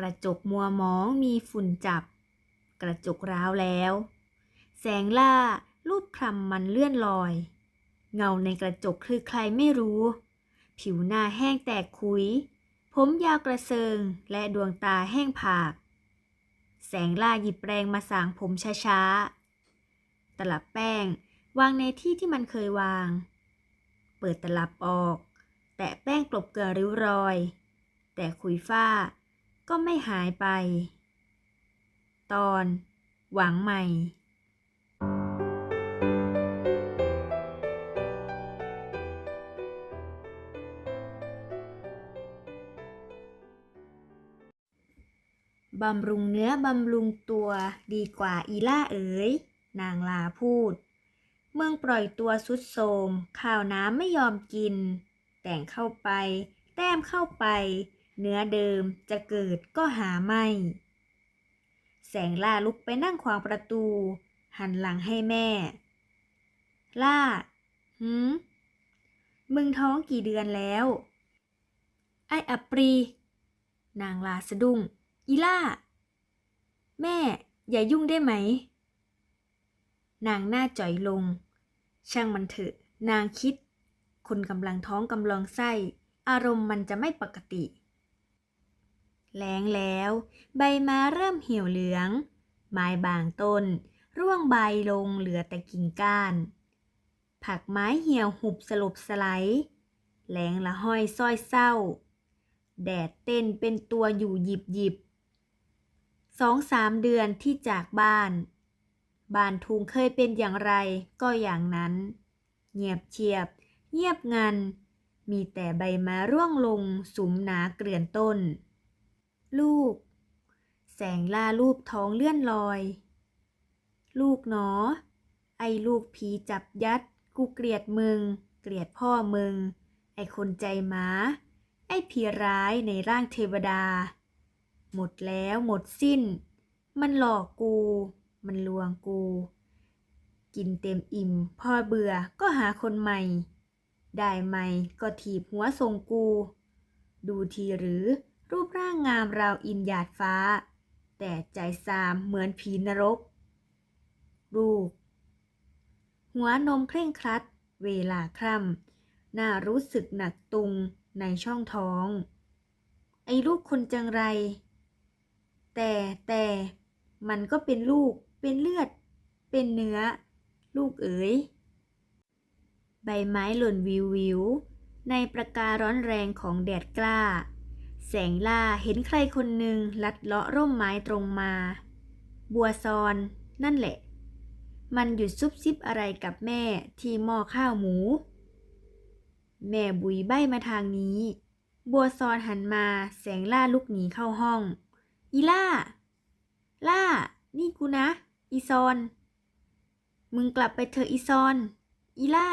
กระจกมัวมองมีฝุ่นจับ กระจกร้าวแล้ว แสงล่ารูปคลำมันเลื่อนลอย เงาในกระจกคือใครไม่รู้ ผิวหน้าแห้งแตกคุย ผมยาวกระเซิงและดวงตาแห้งผาก แสงล่าหยิบแปรงมาสางผมช้าๆ ตลับแป้งวางในที่ที่มันเคยวาง เปิดตลับออก แตะแป้งกลบเกลือริ้วรอย แต่ขุยฝ้า ก็ไม่หายไป ตอน หวังใหม่บำรุงเนื้อบำรุงตัวดีกว่าอีล่าเอ๋ย นางลาพูด เมืองปล่อยตัวสุดโทมข้าวน้ำไม่ยอมกิน แต่งเข้าไป แต้มเข้าไป เนื้อเดิมจะเกิดก็หาไม่ แสงล่าลุกไปนั่งขวางประตู หันหลังให้แม่ ล่า หืม มึงท้องกี่เดือนแล้ว ไอ้อัปรี นางลาสะดุ้ง อีล่า แม่ อย่ายุ่งได้ไหม นางหน้าจ่อยลง ช่างมันเถอะ นางคิด คนกำลังท้องกำลังไส้อารมณ์มันจะไม่ปกติ แล้งแล้ว ใบไม้เริ่มเหี่ยวเหลือง ไม้บางต้น ร่วงใบลงเหลือแต่กิ่งก้าน ผักไม้เหี่ยวหุบสลบสไลด์แหลงละห้อยซ้อยเศร้า แดดเต้นเป็นตัวอยู่หยิบหยิบสองสามเดือนที่จากบ้าน บ้านทุงเคยเป็นอย่างไรก็อย่างนั้น เงียบเชียบ เงียบงัน มีแต่ใบไม้ร่วงลงสุมหนาเกลื่อนต้น ลูก แสงล่ารูปท้องเลื่อนลอย ลูกหนอ ไอ้ลูกผีจับยัด กูเกลียดมึง เกลียดพ่อมึง ไอ้คนใจหมา ไอ้ผีร้ายในร่างเทวดา หมดแล้วหมดสิ้น มันหลอกกู มันลวงกู กินเต็มอิ่มพ่อเบื่อก็หาคนใหม่ ได้ใหม่ก็ถีบหัวทรงกู ดูทีหรือ รูปร่างงามราวอินหยาดฟ้า แต่ใจซามเหมือนผีนรกลูกหัวนมเคร่งครัด เวลาคร่ำน่ารู้สึกหนักตุงในช่องท้อง ไอ้ลูกคนจังไร แต่แต่มันก็เป็นลูก เป็นเลือด เป็นเนื้อ ลูกเอ๋ย ใบไม้หล่นวิววิว ในประการ้อนแรงของแดดกล้า แสงล่าเห็นใครคนหนึ่งลัดเลาะร่มไม้ตรงมา บัวซอน นั่นแหละ มันหยุดซุบซิบอะไรกับแม่ที่หม้อข้าวหมู แม่บุยใบมาทางนี้ บัวซอนหันมาแสงล่าลุกหนีเข้าห้อง อีล่า ล่า นี่กูนะ อีซอน มึงกลับไปเถอะอีซอน อีล่า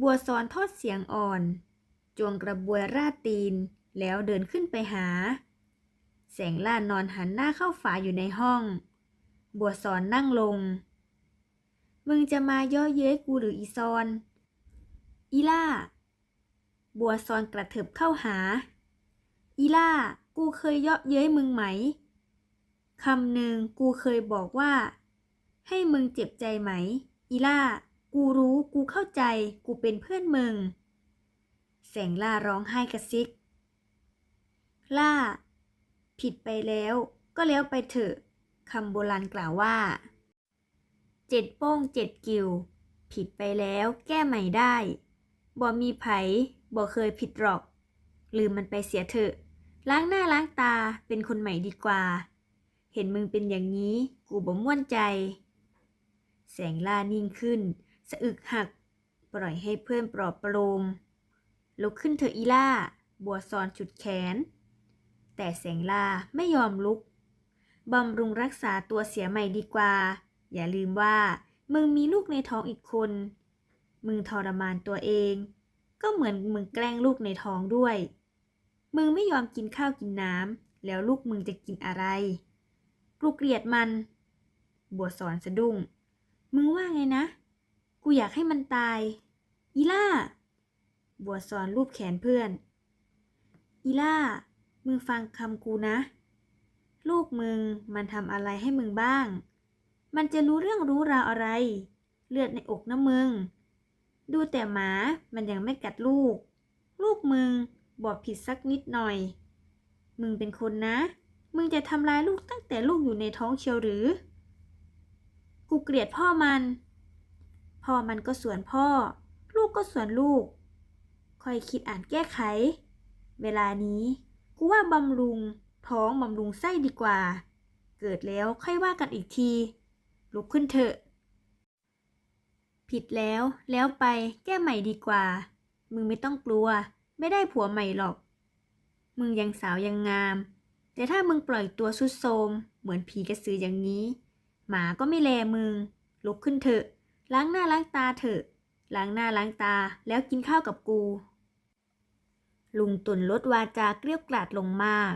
บัวซอนทอดเสียงอ่อน จวงกระบวยราดตีน แล้วเดินขึ้นไปหา แสงล่านอนหันหน้าเข้าฝาอยู่ในห้อง บัวซอนนั่งลง มึงจะมาย่อเย้ยกูหรืออีซอน อีล่า บัวซอนกระเถิบเข้าหา อีล่า กูเคยเยาะเย้ยมึงไหมคำหนึ่งกูเคยบอกว่า ให้มึงเจ็บใจไหม อีล่า กูรู้ กูเข้าใจ กูเป็นเพื่อนมึง แสงล่าร้องไห้กระซิก ล่า ผิดไปแล้วก็แล้วไปเถอะคำโบราณกล่าวว่า เจ็ดโป้งเจ็ดกิว ผิดไปแล้วแก้ใหม่ได้บ่มีไผบ่เคยผิดหรอก ลืมมันไปเสียเถอะ ล้างหน้าล้างตาเป็นคนใหม่ดีกว่า เห็นมึงเป็นอย่างนี้ กูบ่ม่วนใจ แสงล่านิ่งขึ้น สะอึกหัก ปล่อยให้เพื่อนปลอบประโลม ลุกขึ้นเถอะอีล่า บัวซอนฉุดแขน แต่แสงลาไม่ยอมลุก บำรุงรักษาตัวเสียใหม่ดีกว่า อย่าลืมว่า มึงมีลูกในท้องอีกคน มึงทรมานตัวเอง ก็เหมือนมึงแกล้งลูกในท้องด้วย มึงไม่ยอมกินข้าวกินน้ำ แล้วลูกมึงจะกินอะไร กูเกลียดมัน บัวสอนสะดุ้ง มึงว่าไงนะ กูอยากให้มันตาย อีล่า บัวสอนรูปแขนเพื่อน อีล่า มึงฟังคำกูนะ ลูกมึงมันทำอะไรให้มึงบ้าง มันจะรู้เรื่องรู้ราวอะไร เลือดในอกนะมึง ดูแต่หมา มันยังไม่กัดลูก ลูกมึงบอกผิดสักนิดหน่อย มึงเป็นคนนะ มึงจะทำร้ายลูกตั้งแต่ลูกอยู่ในท้องเชียวหรือ กูเกลียดพ่อมัน พ่อมันก็สวนพ่อ ลูกก็สวนลูก ค่อยคิดอ่านแก้ไข เวลานี้กูว่าบำรุงท้องบำรุงไส้ดีกว่า เกิดแล้วค่อยว่ากันอีกที ลุกขึ้นเถอะ ผิดแล้วแล้วไปแก้ใหม่ดีกว่า มึงไม่ต้องกลัว ไม่ได้ผัวใหม่หรอก มึงยังสาวยังงาม แต่ถ้ามึงปล่อยตัวสุดโทรมเหมือนผีกระสืออย่างนี้ หมาก็ไม่แลมึง ลุกขึ้นเถอะ ล้างหน้าล้างตาเถอะ ล้างหน้าล้างตาแล้วกินข้าวกับกู ลุงตุนลดวาจาเกลี้ยกล่อดลงมาก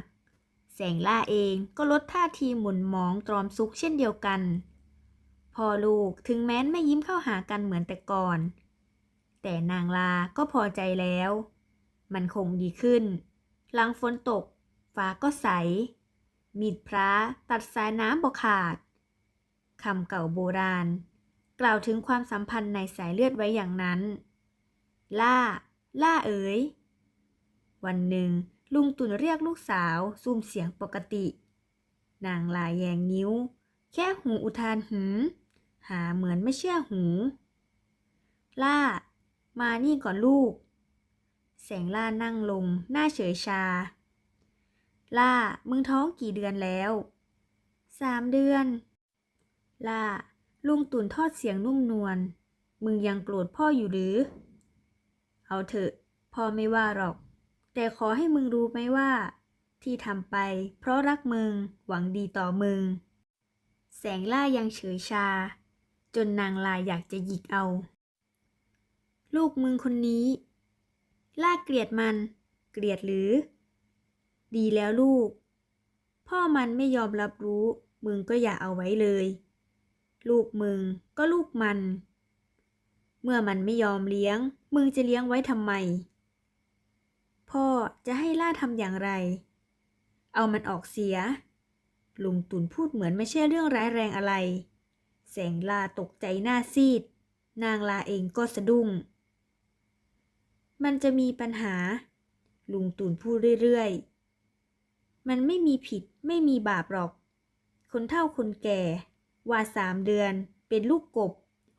แสงล่าเองก็ลดท่าทีหมุนหมองตรอมซุกเช่นเดียวกันพอลูกถึงแม้นไม่ยิ้มเข้าหากันเหมือนแต่ก่อน แต่นางลาก็พอใจแล้ว มันคงดีขึ้น หลังฝนตก ฟ้าก็ใส มีดพระตัดสายน้ำบกขาดคำเก่าโบราณ กล่าวถึงความสัมพันธ์ในสายเลือดไว้อย่างนั้น ล่า ล่าเอ๋ย วันหนึ่ง ลุงตุนเรียกลูกสาวซูมเสียงปกติ นางลายแยงนิ้ว แค่หูอุทานหืมหาเหมือนไม่เชื่อหู ล่า มานี่ก่อนลูก แสงล่านั่งลง หน้าเฉยชา ล่า มึงท้องกี่เดือนแล้วสามเดือน ล่า ลุงตุนทอดเสียงนุ่มนวล มึงยังโกรธพ่ออยู่หรือ เอาเถอะ พ่อไม่ว่าหรอก แต่ขอให้มึงรู้ไหมว่า ที่ทำไป เพราะรักมึง หวังดีต่อมึง แสงล่ายังเฉยชา จนนางลายอยากจะหยิกเอา ลูกมึงคนนี้ ล่าเกลียดมัน เกลียดหรือ ดีแล้วลูก พ่อมันไม่ยอมรับรู้ มึงก็อย่าเอาไว้เลย ลูกมึงก็ลูกมัน เมื่อมันไม่ยอมเลี้ยง มึงจะเลี้ยงไว้ทำไม พ่อจะให้ล่าทำอย่างไร เอามันออกเสีย ลุงตุนพูดเหมือนไม่ใช่เรื่องร้ายแรงอะไร แสงลาตกใจหน้าซีด นางลาเองก็สะดุ้ง มันจะมีปัญหา ลุงตุนพูดเรื่อยๆ มันไม่มีผิดไม่มีบาปหรอก คนเฒ่าคนแก่ ว่าสามเดือน เป็นลูกกบ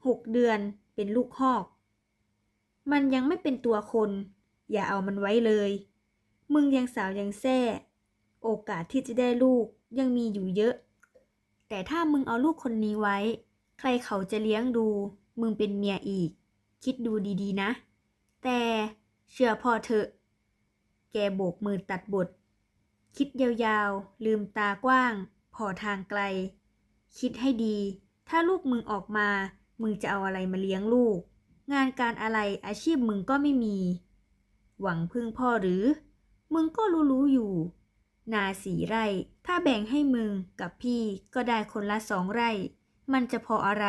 หกเดือน เป็นลูกหอก มันยังไม่เป็นตัวคน อย่าเอามันไว้เลย มึงยังสาวยังแซ่ โอกาสที่จะได้ลูกยังมีอยู่เยอะ แต่ถ้ามึงเอาลูกคนนี้ไว้ ใครเขาจะเลี้ยงดู มึงเป็นเมียอีก คิดดูดีๆนะ แต่เชื่อพ่อเถอะ แกโบกมือตัดบท คิดยาวๆ ลืมตากว้าง พอทางไกล คิดให้ดี ถ้าลูกมึงออกมา มึงจะเอาอะไรมาเลี้ยงลูก งานการอะไรอาชีพมึงก็ไม่มี หวังพึ่งพ่อหรือ มึงก็รู้ๆอยู่ นาสีไร่ ถ้าแบ่งให้มึงกับพี่ก็ได้คนละสองไร่ มันจะพออะไร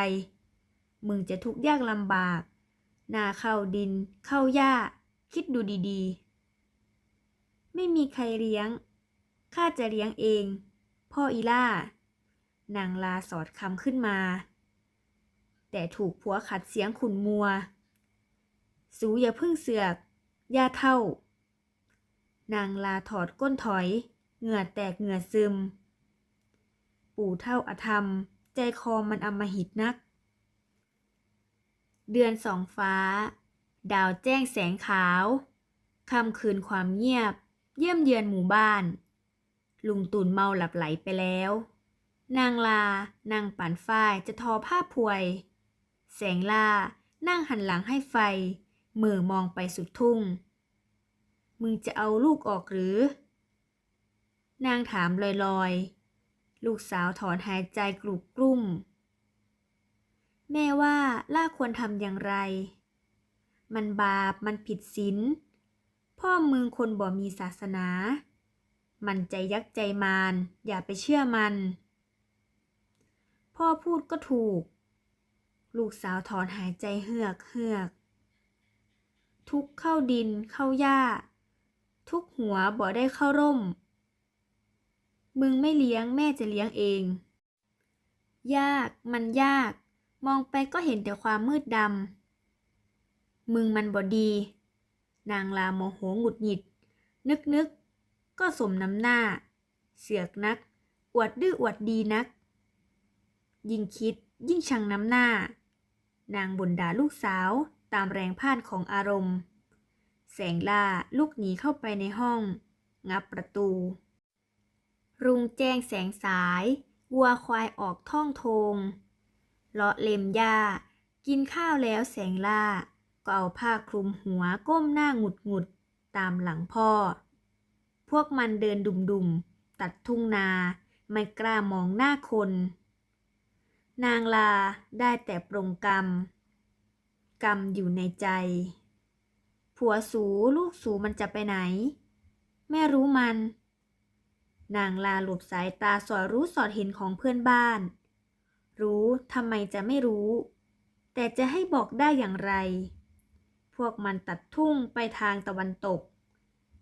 มึงจะทุกข์ยากลำบาก นาเข้าดิน เข้าหญ้า คิดดูดีๆ ไม่มีใครเลี้ยง ข้าจะเลี้ยงเอง พ่ออีล่านางลาสอดคำขึ้นมา แต่ถูกผัวขัดเสียงขุนมัว สูอย่าพึ่งเสือก ย่าเท่า นางลาถอดก้นถอย เหงื่อแตกเหงื่อซึม ปู่เท่าอธรรม ใจคอมันอำมหิตนัก เดือนสองฟ้า ดาวแจ้งแสงขาวค่ำคืนความเงียบ เยี่ยมเยือนหมู่บ้าน ลุงตุนเมาหลับไหลไปแล้ว นางลานางปั่นฝ้ายจะทอผ้าพวย แสงล่านั่งหันหลังให้ไฟ มือมองไปสุดทุ่ง มึงจะเอาลูกออกหรือ นางถามลอยๆ ลูกสาวถอนหายใจกรุบกรุ่ม แม่ว่าล่าควรทำอย่างไร มันบาปมันผิดศีล พ่อมึงคนบ่มีศาสนา มันใจยักษ์ใจมาร อย่าไปเชื่อมัน พ่อพูดก็ถูก ลูกสาวถอนหายใจเฮือกเฮือก ทุกเข้าดินเข้าหญ้า ทุกหัวบ่ได้เข้าร่ม มึงไม่เลี้ยงแม่จะเลี้ยงเอง ยากมันยาก มองไปก็เห็นแต่ความมืดดำ มึงมันบอดี นางลาโมโหหงุดหงิด นึกนึกก็สมน้ำหน้า เสือกนัก อวดดื้ออวดดีนัก ยิ่งคิดยิ่งชังน้ำหน้า นางบ่นด่าลูกสาว ตามแรงพ่านของอารมณ์ แสงล่าลูกหนีเข้าไปในห้อง งับประตู รุงแจ้งแสงสาย วัวควายออกท่องโทง เลาะเล็มหญ้า กินข้าวแล้วแสงล่า ก็เอาผ้าคลุมหัวก้มหน้าหงุดหงุดตามหลังพ่อ พวกมันเดินดุมๆ ตัดทุ่งนา ไม่กล้ามองหน้าคน นางลาได้แต่ปรงกรรม กรรมอยู่ในใจ ผัวสูลูกสูมันจะไปไหน แม่รู้มัน นางลาหลบสายตาสอดรู้สอดเห็นของเพื่อนบ้าน รู้ทำไมจะไม่รู้ แต่จะให้บอกได้อย่างไร พวกมันตัดทุ่งไปทางตะวันตก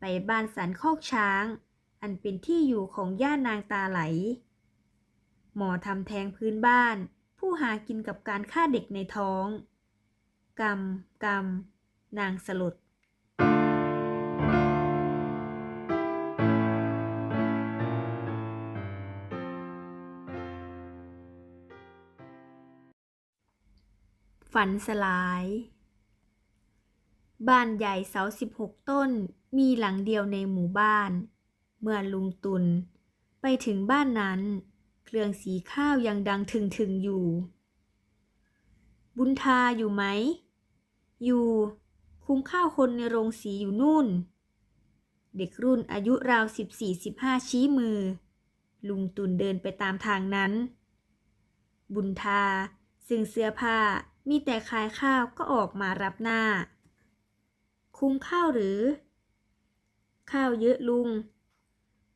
ไปบ้านสันคอกช้าง อันเป็นที่อยู่ของย่านางตาไหล หมอทำแทงพื้นบ้านผู้หากินกับการฆ่าเด็กในท้อง กรรม กรรม นางสลดฝันสลาย บ้านใหญ่เสาสิบหกต้นมีหลังเดียวในหมู่บ้าน เมื่อลุงตุน ไปถึงบ้านนั้น เครื่องสีข้าวยังดังถึงถึงอยู่ บุญทาอยู่ไหม อยู่คุ้มข้าวคนในโรงสีอยู่นู่น เด็กรุ่นอายุราวสิบสี่สิบห้าชี้มือ ลุงตุนเดินไปตามทางนั้น บุญทา ซึ่งเสื้อผ้ามีแต่ขายข้าวก็ออกมารับหน้า คุ้มข้าวหรือ ข้าวเยอะลุง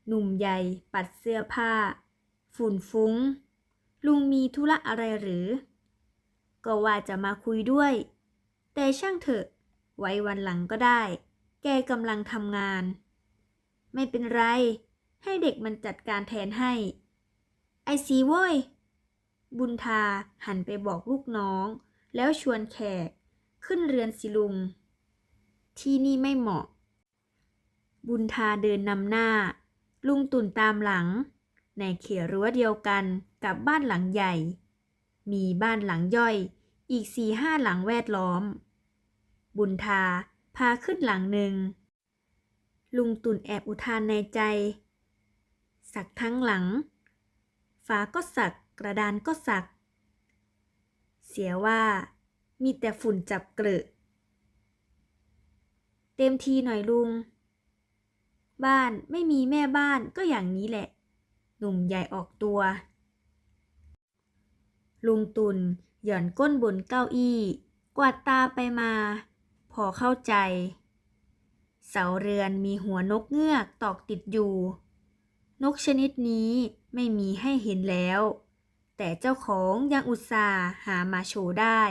หนุ่มใหญ่ปัดเสื้อผ้า ฝุ่นฟุ้ง ลุงมีธุระอะไรหรือ ก็ว่าจะมาคุยด้วย แต่ช่างเถอะ ไว้วันหลังก็ได้ แกกำลังทำงาน ไม่เป็นไร ให้เด็กมันจัดการแทนให้ ไอซีโว้ย บุญทาหันไปบอกลูกน้อง แล้วชวนแขก ขึ้นเรือนสิลุง ที่นี่ไม่เหมาะ บุญทาเดินนำหน้า ลุงตุ่นตามหลัง ในเขตรั้วเดียวกันกับบ้านหลังใหญ่ มีบ้านหลังย่อยอีกสี่ห้าหลังแวดล้อม บุญทา พาขึ้นหลังหนึ่ง ลุงตุ่นแอบอุทานในใจ สักทั้งหลัง ฝาก็สัก กระดานก็สัก เสียว่า มีแต่ฝุ่นจับเกลอะเต็มทีหน่อยลุง บ้านไม่มีแม่บ้านก็อย่างนี้แหละ หนุ่มใหญ่ออกตัว ลุงตุนหย่อนก้นบนเก้าอี้ กวาดตาไปมา พอเข้าใจ เสาเรือนมีหัวนกเงือกตอกติดอยู่ นกชนิดนี้ไม่มีให้เห็นแล้ว แต่เจ้าของยังอุตส่าห์หามาโชว์ได้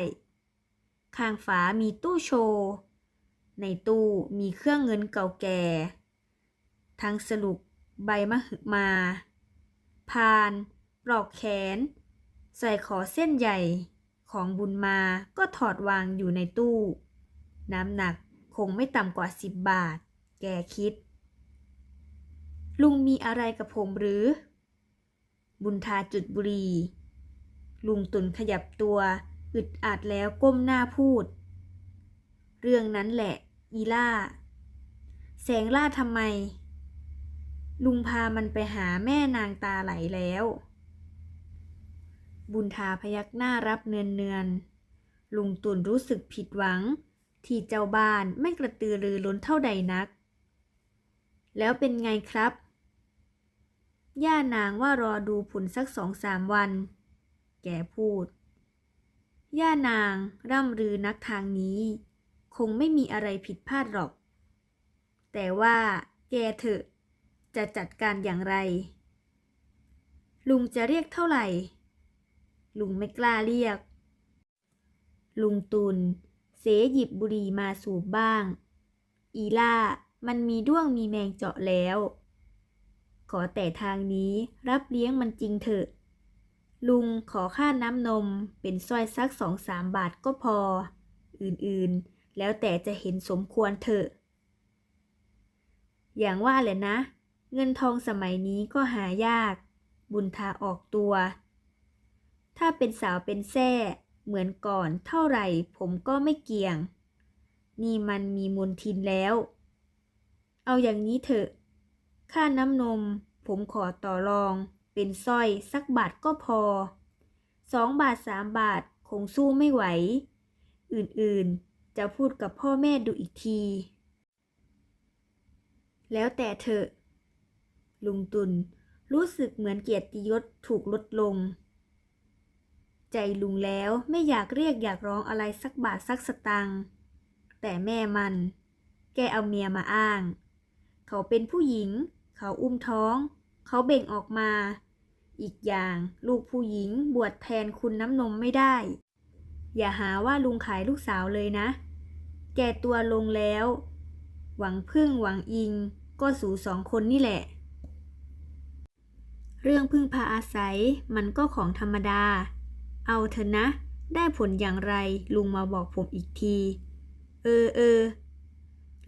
ข้างฝามีตู้โชว์ ในตู้มีเครื่องเงินเก่าแก่ ทั้งสรุปใบมะหึมา พานปลอกแขน ใส่ขอเส้นใหญ่ของบุญมาก็ถอดวางอยู่ในตู้ น้ำหนักคงไม่ต่ำกว่าสิบบาท แกคิด ลุงมีอะไรกับผมหรือ บุญทาจุดบุรี ลุงตุนขยับตัวอึดอัดแล้วก้มหน้าพูด เรื่องนั้นแหละ อีล่า แสงล่าทำไม ลุงพามันไปหาแม่นางตาไหลแล้ว บุญทาพยักหน้ารับเนือนเนือนลุงตุนรู้สึกผิดหวัง ที่เจ้าบ้านไม่กระตือรือร้นเท่าใดนัก แล้วเป็นไงครับ ย่านางว่ารอดูผลสักสองสามวัน แกพูด ย่านางร่ำรือนักทางนี้ คงไม่มีอะไรผิดพลาดหรอก แต่ว่าแกเถอะ จะจัดการอย่างไร ลุงจะเรียกเท่าไหร่ ลุงไม่กล้าเรียก ลุงตุน เสหยิบบุหรี่มาสูบบ้าง อีล่า มันมีด้วงมีแมงเจาะแล้ว ขอแต่ทางนี้รับเลี้ยงมันจริงเถอะ ลุงขอค่าน้ำนมเป็นสร้อยสักสองสามบาทก็พอ อื่นๆ แล้วแต่จะเห็นสมควรเถอะ อย่างว่าแหละนะ เงินทองสมัยนี้ก็หายาก บุญทาออกตัว ถ้าเป็นสาวเป็นแท่ เหมือนก่อนเท่าไหร่ผมก็ไม่เกี่ยง นี่มันมีมนทินแล้ว เอาอย่างนี้เถอะ ค่าน้ำนม ผมขอต่อรอง เป็นสร้อยสักบาทก็พอ สองบาทสามบาทคงสู้ไม่ไหว อื่นๆ จะพูดกับพ่อแม่ดูอีกที แล้วแต่เถอะ ลุงตุนรู้สึกเหมือนเกียรติยศถูกลดลง ใจลุงแล้วไม่อยากเรียกอยากร้องอะไรสักบาทสักสตังค์แต่แม่มัน แกเอาเมียมาอ้าง เขาเป็นผู้หญิง เขาอุ้มท้อง เขาเบ่งออกมา อีกอย่างลูกผู้หญิงบวชแทนคุณน้ำนมไม่ได้ อย่าหาว่าลุงขายลูกสาวเลยนะ แกตัวลงแล้ว หวังพึ่งหวังอิง ก็สู่สองคนนี่แหละเรื่องพึ่งพาอาศัยมันก็ของธรรมดา เอาเถอะนะ ได้ผลอย่างไรลุงมาบอกผมอีกที เออเออ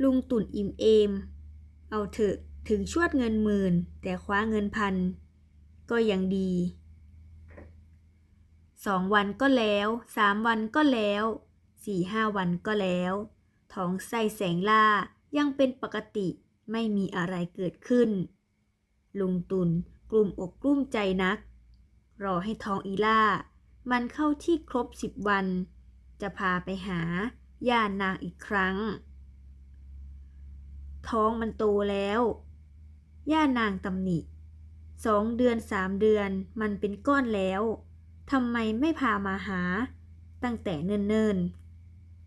ลุงตุ่นอิ่มเอม เอาเถอะถึงชวดเงินหมื่น แต่คว้าเงินพัน ก็ยังดีสองวันก็แล้วสามวันก็แล้วสี่ห้าวันก็แล้วท้องไส้แสงล่ายังเป็นปกติไม่มีอะไรเกิดขึ้น ลุงตุนกลุ่มอกกลุ้มใจนัก รอให้ท้องอีล่า มันเข้าที่ครบสิบวัน จะพาไปหาย่านางอีกครั้ง ท้องมันโตแล้ว ย่านางตำหนิสองเดือนสามเดือนมันเป็นก้อนแล้วทำไมไม่พามาหา ตั้งแต่เนิ่น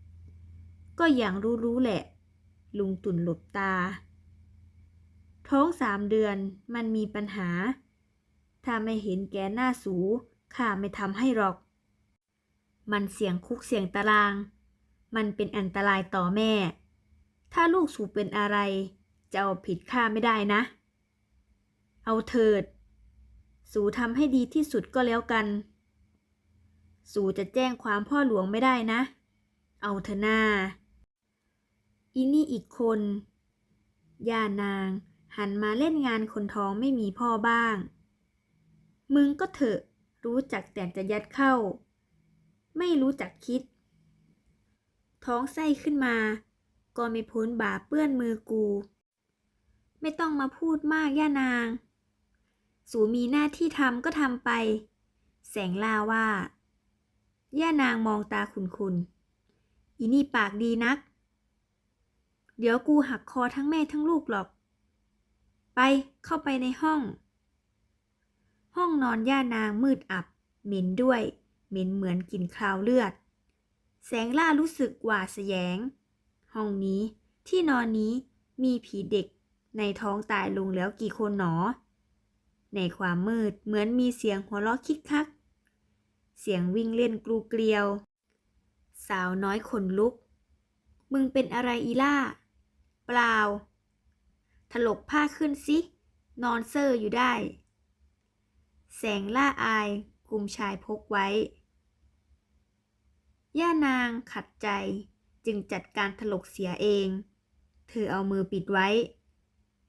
ๆ ก็อย่างรู้ๆแหละ ลุงตุ่นหลบตา ท้องสามเดือนมันมีปัญหา ถ้าไม่เห็นแกหน้าสู ข้าไม่ทำให้หรอก มันเสี่ยงคุกเสี่ยงตาราง มันเป็นอันตรายต่อแม่ ถ้าลูกสูเป็นอะไร จะเอาผิดข้าไม่ได้นะ เอาเถิด สูทำให้ดีที่สุดก็แล้วกัน สูจะแจ้งความพ่อหลวงไม่ได้นะ เอาเถอะหน้าอีนี่อีกคนย่านางหันมาเล่นงานคนท้องไม่มีพ่อบ้าง มึงก็เถอะ รู้จักแต่จะยัดเข้า ไม่รู้จักคิด ท้องไส้ขึ้นมา ก็ไม่พ้นบาปเปื้อนมือกู ไม่ต้องมาพูดมากย่านาง สูมีหน้าที่ทำก็ทำไป แสงลาว่า ย่านางมองตาคุนคุนอีนี่ปากดีนัก เดี๋ยวกูหักคอทั้งแม่ทั้งลูกหรอก ไปเข้าไปในห้อง ห้องนอนย่านางมืดอับ เหม็นด้วย เหม็นเหมือนกลิ่นคราวเลือด แสงล่ารู้สึกหวาดแสยง ห้องนี้ที่นอนนี้มีผีเด็กในท้องตายลงแล้วกี่คนหนอ ในความมืดเหมือนมีเสียงหัวเราะคิกคัก เสียงวิ่งเล่นกลูเกลียว สาวน้อยขนลุก มึงเป็นอะไรอีล่า เปล่า ถลกผ้าขึ้นสิ นอนเซอร์อยู่ได้ แสงล่าอายกลุ่มชายพกไว้ ย่านางขัดใจจึงจัดการถลกเสียเอง เธอเอามือปิดไว้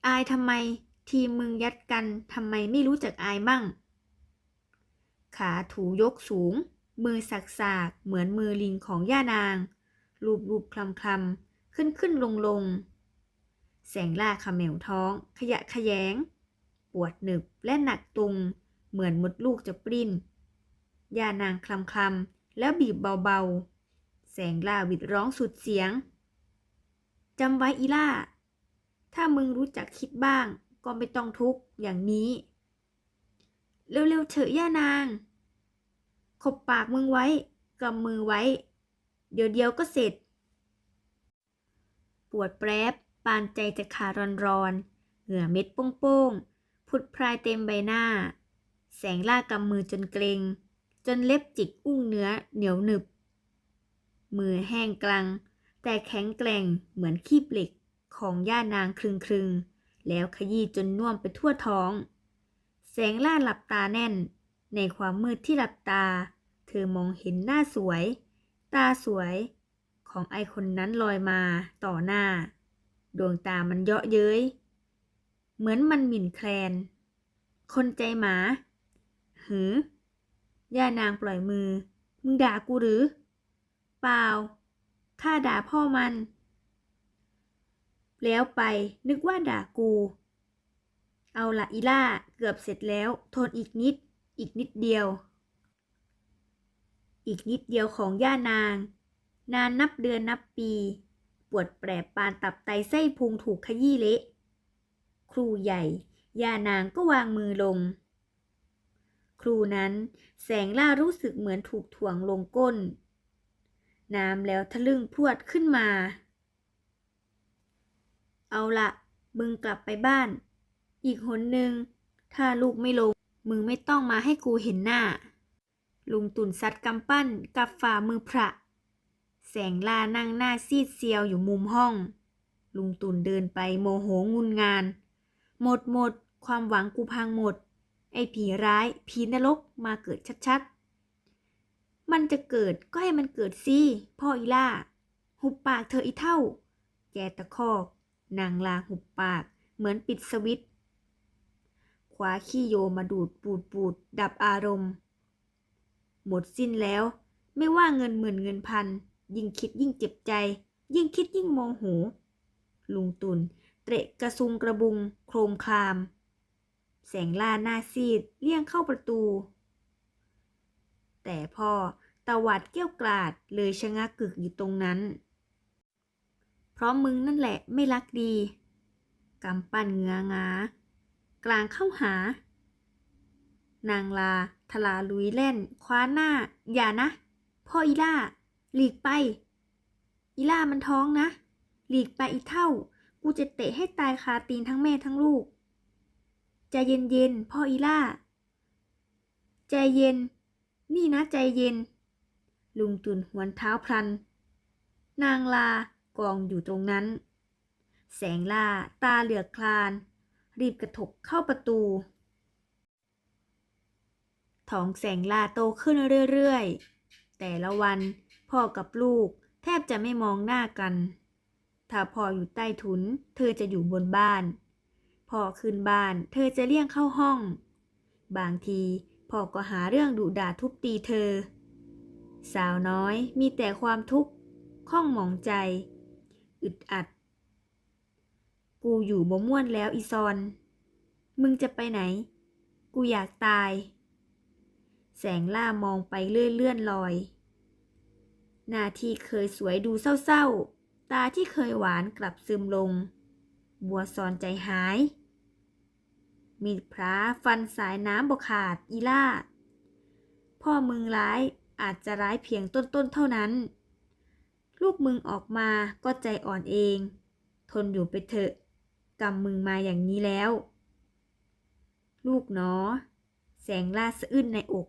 อายทำไมทีมึงยัดกันทำไมไม่รู้จักอายมั่ง ขาถูยกสูง มือสักสากๆเหมือนมือลิงของย่านาง รูปรูปคลำคลำขึ้นขึ้นลงลงๆแสงล่าขมเหวท้อง ขยะขยง ปวดหนึบและหนักตุง เหมือนมดลูกจะปริ้นย่านางคลำคลำแล้วบีบเบาๆ แสงล่าวิดร้องสุดเสียงจำไว้อีล่า ถ้ามึงรู้จักคิดบ้าง ก็ไม่ต้องทุกข์อย่างนี้ เร็วๆเถอะย่านาง ขบปากมึงไว้กำมือไว้ เดี๋ยวเดียวก็เสร็จ ปวดแปรบปานใจจะขาดร้อนๆ เหงื่อเม็ดโป้งๆผุดพรายเต็มใบหน้า แสงล่ากำมือจนเกรง จนเล็บจิกอุ้งเนื้อเหนียวหนึบ มือแห้งกลังแต่แข็งแกร่งเหมือนคีบเหล็กของย่านางครึงครึงแล้วขยี้จนน่วมไปทั่วท้อง แสงล่าหลับตาแน่น ในความมืดที่หลับตา เธอมองเห็นหน้าสวย ตาสวย ของไอคนนั้นลอยมาต่อหน้า ดวงตามันเยาะเย้ย เหมือนมันหมิ่นแคลน คนใจหมา หือย่านางปล่อยมือ มึงด่ากูหรือ เปล่า ข้าด่าพ่อมัน แล้วไปนึกว่าด่ากู เอาละอีล่า เกือบเสร็จแล้ว ทนอีกนิด อีกนิดเดียว อีกนิดเดียวของย่านาง นานนับเดือนนับปี ปวดแปรปานตับไตไส้พุงถูกขยี้เละ ครูใหญ่ ย่านางก็วางมือลง ครูนั้น แสงล่ารู้สึกเหมือนถูกถ่วงลงก้น น้ำแล้วทะลึ่งพวดขึ้นมา เอาละมึงกลับไปบ้าน อีกหนหนึ่งถ้าลูกไม่ลง มึงไม่ต้องมาให้กูเห็นหน้า ลุงตุ่นซัดกำปั้นกับฝ่ามือพระ แสงล่านั่งหน้าซีดเซียวอยู่มุมห้อง ลุงตุ่นเดินไปโมโหงุนงาน หมดหมด ความหวังกูพังหมด ไอ้ผีร้ายผีนรกมาเกิดชัดๆ มันจะเกิดก็ให้มันเกิดสิพ่ออีล่า หุบปากเธออีเท่า แกตะคอก นางลาหุบปากเหมือนปิดสวิตช์คว้าขี้โยมาดูดปูดปูดดับอารมณ์ หมดสิ้นแล้ว ไม่ว่าเงินหมื่นเงินพัน ยิ่งคิดยิ่งเจ็บใจ ยิ่งคิดยิ่งโมโหลุงตุนเตะกระซุงกระบุง โครมคราม แสงล่าหน้าซีดเลี่ยงเข้าประตู แต่พ่อตะวัดเกี้ยวกลาดเลยชะงักกึกอยู่ตรงนั้น เพราะมึงนั่นแหละไม่รักดีกำปั้นเงื้องากลางเข้าหา นางลาทลาลุยเล่น คว้าหน้า อย่านะ พ่ออีล่า หลีกไป อีล่ามันท้องนะ หลีกไปอีเท่า กูจะเตะให้ตายคาตีนทั้งแม่ทั้งลูก ใจเย็นๆพ่ออีล่า ใจเย็น นี่นะใจเย็น ลุงตุนหวนเท้าพลัน นางลากองอยู่ตรงนั้น แสงล่าตาเหลือกคลาน รีบกระถกเข้าประตูท้องแสงล่าโตขึ้นเรื่อยๆ แต่ละวันพ่อกับลูกแทบจะไม่มองหน้ากัน ถ้าพ่ออยู่ใต้ถุน เธอจะอยู่บนบ้าน พ่อขึ้นบ้าน เธอจะเลี่ยงเข้าห้อง บางทีพ่อก็หาเรื่องดุด่าทุบตีเธอ สาวน้อยมีแต่ความทุกข์ข้องหมองใจ อึดอัด กูอยู่บ่ม่วนแล้วอีซอน มึงจะไปไหน กูอยากตาย แสงล่ามองไปเลื่อยเลื่อนลอย หน้าที่เคยสวยดูเศร้าๆ ตาที่เคยหวานกลับซึมลง บัวซอนใจหาย มีดพระฟันสายน้ำบกขาดอีล่า พ่อมึงร้ายอาจจะร้ายเพียงต้นๆเท่านั้น ลูกมึงออกมาก็ใจอ่อนเอง ทนอยู่ไปเถอะกำมึงมาอย่างนี้แล้ว ลูกเนาะแสงล่าสะอื้นในอก